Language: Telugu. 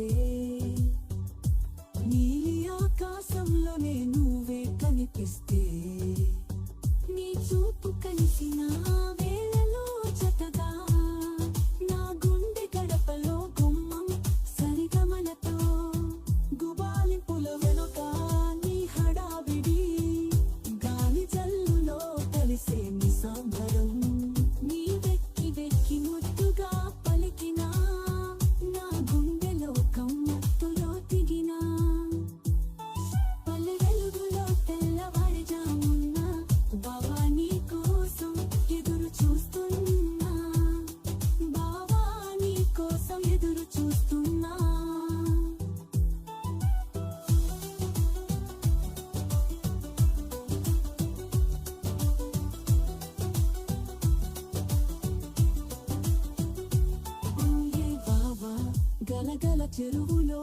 చూస్తే నీలి ఆకాశంలోనే నువ్వే కనిపిస్తే గలగల చెరువులో